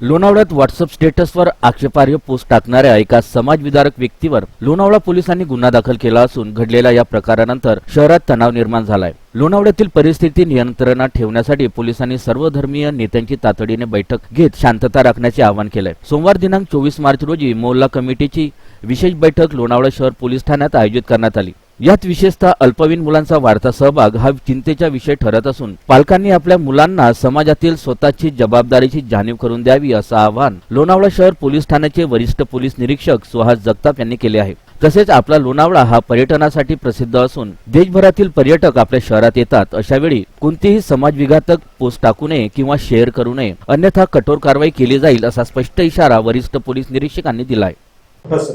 लोणावळ्यात WhatsApp स्टेटसवर आक्षेपार्ह post टाकणाऱ्या एका समाजविदारक व्यक्तीवर लोणावळा पोलिसांनी गुन्हा दाखल केला असून घडलेल्या या प्रकारानंतर शहरात तणाव निर्माण झालाय. लोणावळ्यातील परिस्थिती नियंत्रणात ठेवण्यासाठी पोलिसांनी सर्वधर्मीय नेत्यांची तातडीने बैठक घेत शांतता राखण्याचे आवाहन केलंय. सोमवार दिनांक चोवीस मार्च रोजी मोहल्ला कमिटीची विशेष बैठक लोणावळा शहर पोलीस ठाण्यात आयोजित करण्यात आली. यात विशेषतः अल्पवयीन मुलांचा वाढता सहभाग हा चिंतेचा विषय ठरत असून पालकांनी आपल्या मुलांना समाजातील स्वतःची जबाबदारीची जाणीव करून द्यावी असं आवाहन लोणावळा शहर पोलीस ठाण्याचे वरिष्ठ पोलीस निरीक्षक सुहास जगताप यांनी केले आहे. तसेच आपला लोणावळा हा पर्यटनासाठी प्रसिद्ध असून देशभरातील पर्यटक आपल्या शहरात येतात. अशा वेळी कोणतीही समाजविघातक पोस्ट टाकू नये किंवा शेअर करू नये. अन्यथा कठोर कारवाई केली जाईल असा स्पष्ट इशारा वरिष्ठ पोलीस निरीक्षकांनी दिलाय.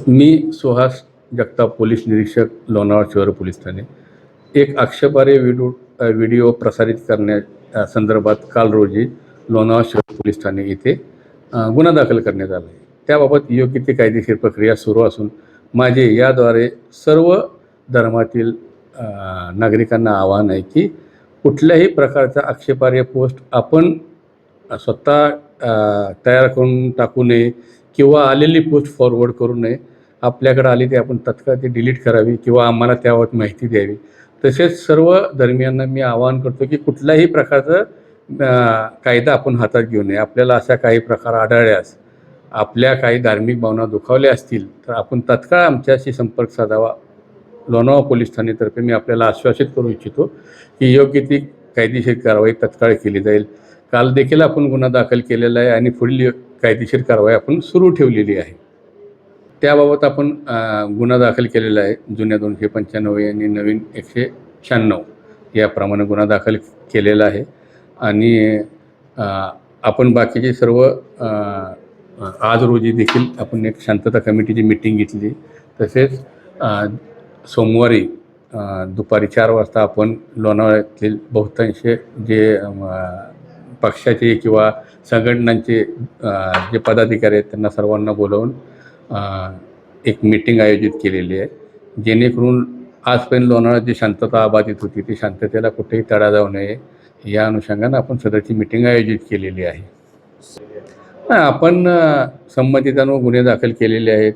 मी सुहास जगताप पोलीस निरीक्षक लोणावळा शहर पोलीस ठाणे. एक आक्षेपार्ह व्हिडिओ व्हिडिओ प्रसारित करण्या संदर्भात काल रोजी लोणावळा शहर पोलीस ठाणे येथे गुन्हा दाखल करण्यात आला आहे. त्याबाबत योग्य ती कायदेशीर प्रक्रिया सुरू असून माझे याद्वारे सर्व धर्मातील नागरिकांना आवाहन आहे की कुठल्याही प्रकारचा आक्षेपार्ह पोस्ट आपण स्वतः तयार करून टाकू नये किंवा आलेली पोस्ट फॉरवर्ड करू नये आपल्याकडे आली ते आपण तत्काळ ती डिलीट करावी किंवा आम्हाला त्याबाबत माहिती द्यावी. तसेच सर्व धर्मियांना मी आवाहन करतो की कुठल्याही प्रकारचं कायदा आपण हातात घेऊ नये. आपल्याला अशा काही प्रकार आढळल्यास आपल्या काही धार्मिक भावना दुखावल्या असतील तर आपण तत्काळ आमच्याशी संपर्क साधावा. लोणावळा पोलीस ठाणेतर्फे मी आपल्याला आश्वासित करू इच्छितो की योग्य ती कायदेशीर कारवाई तत्काळ केली जाईल. काल देखील आपण गुन्हा दाखल केलेला आहे आणि पुढील कायदेशीर कारवाई आपण सुरू ठेवलेली आहे. त्याबाबत आपण गुन्हा दाखल केलेला आहे. जुन्या दोनशे पंच्याण्णव आणि नवीन एकशे शहाण्णव याप्रमाणे गुन्हा दाखल केलेला आहे. आणि आपण बाकीचे सर्व आज रोजी देखील आपण एक शांतता कमिटीची मिटिंग घेतली. तसेच सोमवारी दुपारी चार वाजता आपण लोणावळ्यातील बहुतांश जे पक्षाचे किंवा संघटनांचे जे पदाधिकारी आहेत त्यांना सर्वांना बोलवून एक मीटिंग आयोजित केलेली आहे. जेणेकरून आजपर्यंत लोणावळा जी शांतता अबाधित होती ती शांततेला कुठेही तडा जाऊ नये या अनुषंगानं आपण सदरची मीटिंग आयोजित केलेली आहे. आपण संबंधितांवर गुन्हे दाखल केलेले आहेत.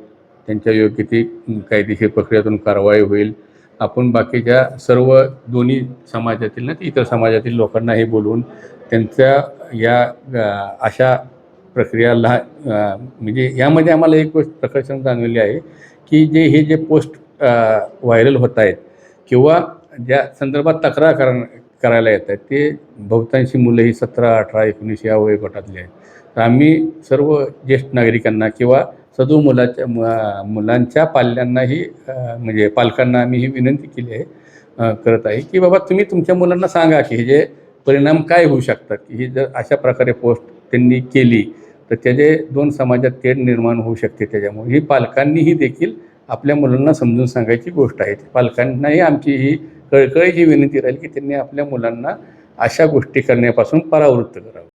त्यांच्या योग्य ती कायदेशीर प्रक्रियेतून कारवाई होईल. आपण बाकीच्या सर्व दोन्ही समाजातील ना इतर समाजातील लोकांनाही बोलवून त्यांच्या या अशा प्रक्रियाला अ, म्हणजे यामध्ये आम्हाला एक गोष्ट प्रकर्षण जाणवली आहे की जे हे जे पोस्ट व्हायरल होत आहेत किंवा ज्या संदर्भात तक्रार कर करायला येत आहेत ते बहुतांशी मुलं ही सतरा अठरा एकोणीस या वयोगटातली आहेत. तर आम्ही सर्व ज्येष्ठ नागरिकांना किंवा सदू मुलाच्या मु- मुलांच्या पाल्यांनाही म्हणजे पालकांना आम्ही ही विनंती केली आहे करत आहे की बाबा तुम्ही तुमच्या मुलांना सांगा की हे जे परिणाम काय होऊ शकतात की ही जर अशा प्रकारे पोस्ट त्यांनी केली तर त्याचे दोन समाजात तेढ निर्माण होऊ शकते त्याच्यामुळे. ही पालकांनीही देखील आपल्या मुलांना समजून सांगायची गोष्ट आहे. पालकांनाही आमची ही कळकळीची विनंती राहील की त्यांनी आपल्या मुलांना अशा गोष्टी करण्यापासून परावृत्त करावं.